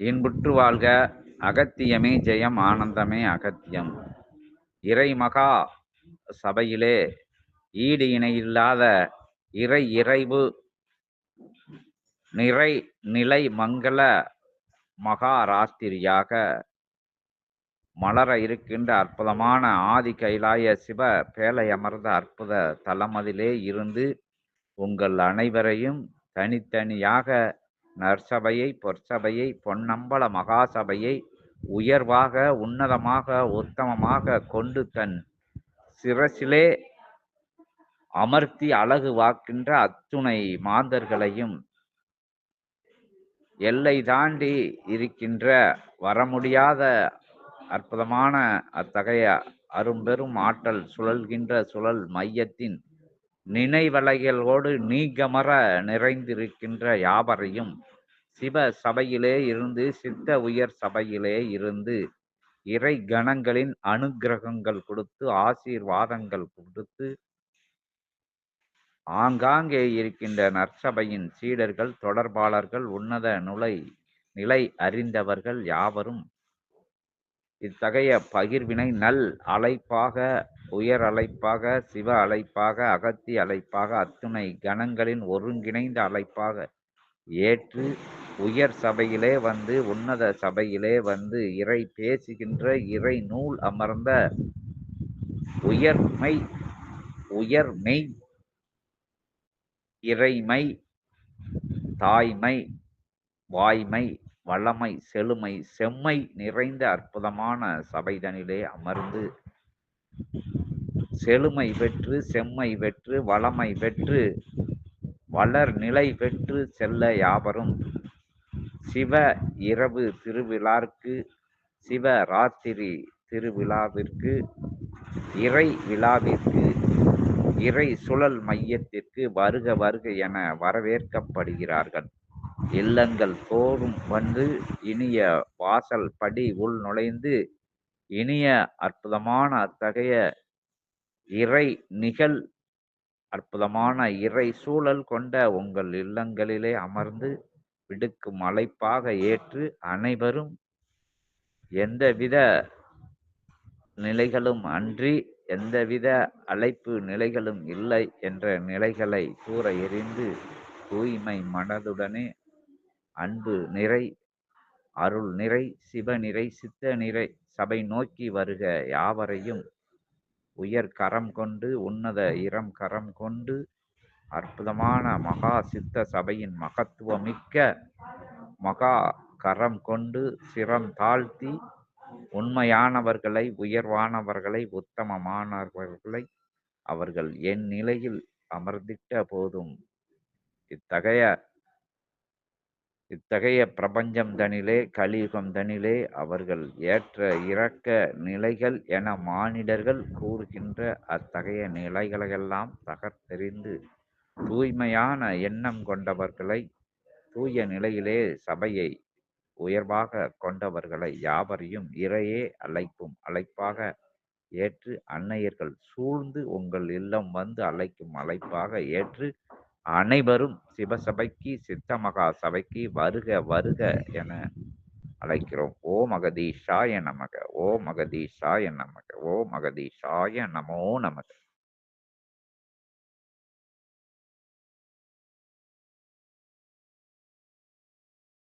இன்புற்று வாழ்க அகத்தியமே ஜெயம் ஆனந்தமே அகத்தியம். இறைமகா சபையிலே ஈடு இணையில்லாத இறை இறைவு நிறை நிலை மங்கள மகாராத்திரியாக மலர இருக்கின்ற அற்புதமான ஆதி கைலாய சிவ பேலை அமர்ந்த அற்புத தலமதிலே இருந்து உங்கள் அனைவரையும் தனித்தனியாக நற்சபையை பொற்சபையை பொன்னம்பல மகாசபையை உயர்வாக உன்னதமாக உத்தமமாக கொண்டு தன் சிரசிலே அமர்த்தி அழகு வாக்கின்ற அத்துணை மாந்தர்களையும் எல்லை தாண்டி இருக்கின்ற வர முடியாத அற்புதமான அத்தகைய அரும்பெரும் ஆற்றல் சுழல்கின்ற சுழல் மையத்தின் நினைவலைகளோடு நீங்கமர நிறைந்திருக்கின்ற யாவரையும் சிவ சபையிலே இருந்து சித்த உயர் சபையிலே இருந்து இறை கணங்களின் அனுக்கிரகங்கள் கொடுத்து ஆசீர்வாதங்கள் கொடுத்து ஆங்காங்கே இருக்கின்ற நற்சபையின் சீடர்கள் தொடர்பாளர்கள் உன்னத நுழை நிலை அறிந்தவர்கள் யாவரும் இத்தகைய பகிர்வினை நல் அழைப்பாக உயர் அழைப்பாக சிவ அழைப்பாக அகத்தி அழைப்பாக அத்துணை கணங்களின் ஒருங்கிணைந்த அழைப்பாக ஏற்று உயர் சபையிலே வந்து உன்னத சபையிலே வந்து இறை பேசுகின்ற இறை நூல் அமர்ந்த உயர்மை உயர்மை இறைமை தாய்மை வாய்மை வளமை செழுமை செம்மை நிறைந்த அற்புதமான சபைதனிலே அமர்ந்து செழுமை பெற்று செம்மை பெற்று வளமை பெற்று வளர் நிலை பெற்று செல்ல யாவரும் சிவ இரவு திருவிழாற்கு சிவ ராத்திரி திருவிழாவிற்கு இறை விழாவிற்கு இறை சுழல் மையத்திற்கு வருக வருக என வரவேற்கப்படுகிறார்கள். இல்லங்கள் தோறும் வந்து இனிய வாசல் படி உள் நுழைந்து இனிய அற்புதமான அத்தகைய இறை நிகழ் அற்புதமான இறை சூழல் கொண்ட உங்கள் இல்லங்களிலே அமர்ந்து விடுக்கும் அழைப்பாக ஏற்று அனைவரும் எந்தவித நிலைகளும் அன்றி எந்தவித அழைப்பு நிலைகளும் இல்லை என்ற நிலைகளை கூற எறிந்து தூய்மை மனதுடனே அன்பு நிறை அருள் நிறை சிவ நிறை சித்த நிறை சபை நோக்கி வருக யாவரையும். உயர் கரம் கொண்டு உன்னத இரம் கரம் கொண்டு அற்புதமான மகா சித்த சபையின் மகத்துவமிக்க மகா கரம் கொண்டு சிரம் தாழ்த்தி உண்மையானவர்களை உயர்வானவர்களை உத்தமமானவர்களை அவர்கள் என் நிலையில் அமர்ந்திட்ட போதும். இத்தகைய இத்தகைய பிரபஞ்சம் தனிலே கலியுகம் தனிலே அவர்கள் ஏற்ற இறக்க நிலைகள் என மானிடர்கள் கூறுகின்ற அத்தகைய நிலைகளையெல்லாம் தகர்த்தெறிந்து தூய்மையான எண்ணம் கொண்டவர்களை தூய நிலையிலே சபையை உயர்வாக கொண்டவர்களை யாவரையும் இறையே அழைப்பும் அழைப்பாக ஏற்று அன்னையர்கள் சூழ்ந்து உங்கள் இல்லம் வந்து அழைக்கும் அழைப்பாக ஏற்று அனைவரும் சிவசபைக்கு சித்த மகா சபைக்கு வருக வருக என அழைக்கிறோம். ஓ மகதீஷாய நமக ஓ மகதீஷாய நமக ஓ மகதீஷாய நமோ நமக.